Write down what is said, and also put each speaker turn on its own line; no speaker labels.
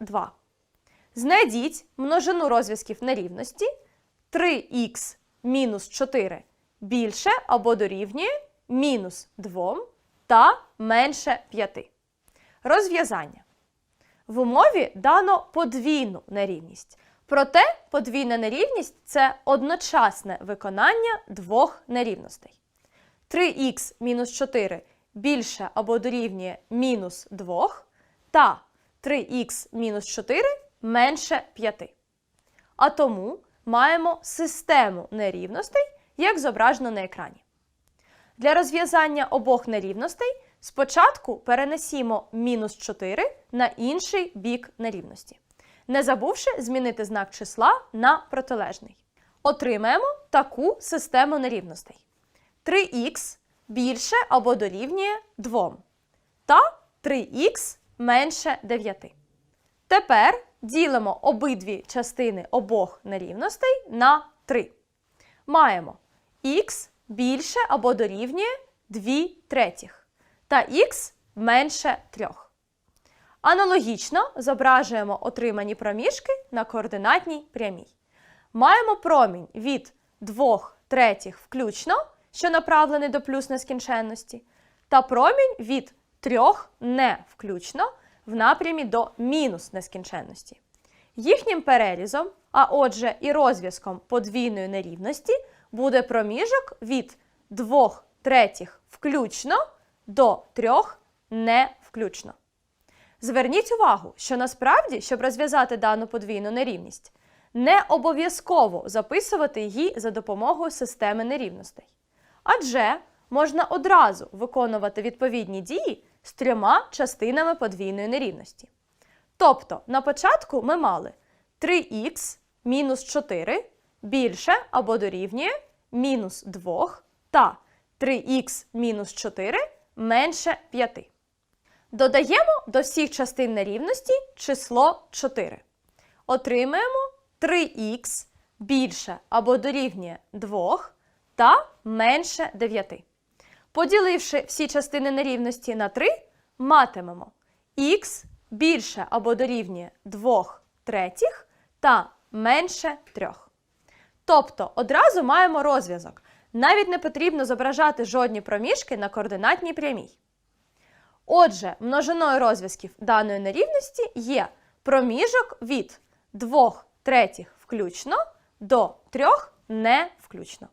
2. Знайдіть множину розв'язків нерівності 3х мінус 4 більше або дорівнює мінус 2 та менше 5. Розв'язання. В умові дано подвійну нерівність. Проте подвійна нерівність це одночасне виконання двох нерівностей. 3х мінус 4 більше або дорівнює мінус 2 та 3х мінус 4 менше 5. А тому маємо систему нерівностей, як зображено на екрані. Для розв'язання обох нерівностей спочатку перенесімо мінус 4 на інший бік нерівності, не забувши змінити знак числа на протилежний. Отримаємо таку систему нерівностей. 3х більше або дорівнює 2 та 3х менше 9. Тепер ділимо обидві частини обох нерівностей на 3. Маємо х більше або дорівнює 2 третіх та х менше 3. Аналогічно зображуємо отримані проміжки на координатній прямій. Маємо промінь від 2 третіх включно, що направлений до плюс нескінченності, та промінь від 3 не включно в напрямі до мінус нескінченності. Їхнім перерізом, а отже і розв'язком подвійної нерівності, буде проміжок від 2 третіх включно до 3 не включно. Зверніть увагу, що насправді, щоб розв'язати дану подвійну нерівність, не обов'язково записувати її за допомогою системи нерівностей. Адже можна одразу виконувати відповідні дії з трьома частинами подвійної нерівності. Тобто, на початку ми мали 3х мінус 4 більше або дорівнює мінус 2 та 3х мінус 4 менше 5. Додаємо до всіх частин нерівності число 4. Отримаємо 3х більше або дорівнює 2 та менше 9. Поділивши всі частини нерівності на 3, матимемо х більше або дорівнює 2 третіх та менше 3. Тобто одразу маємо розв'язок. Навіть не потрібно зображати жодні проміжки на координатній прямій. Отже, множиною розв'язків даної нерівності є проміжок від 2 третіх включно до 3 не включно.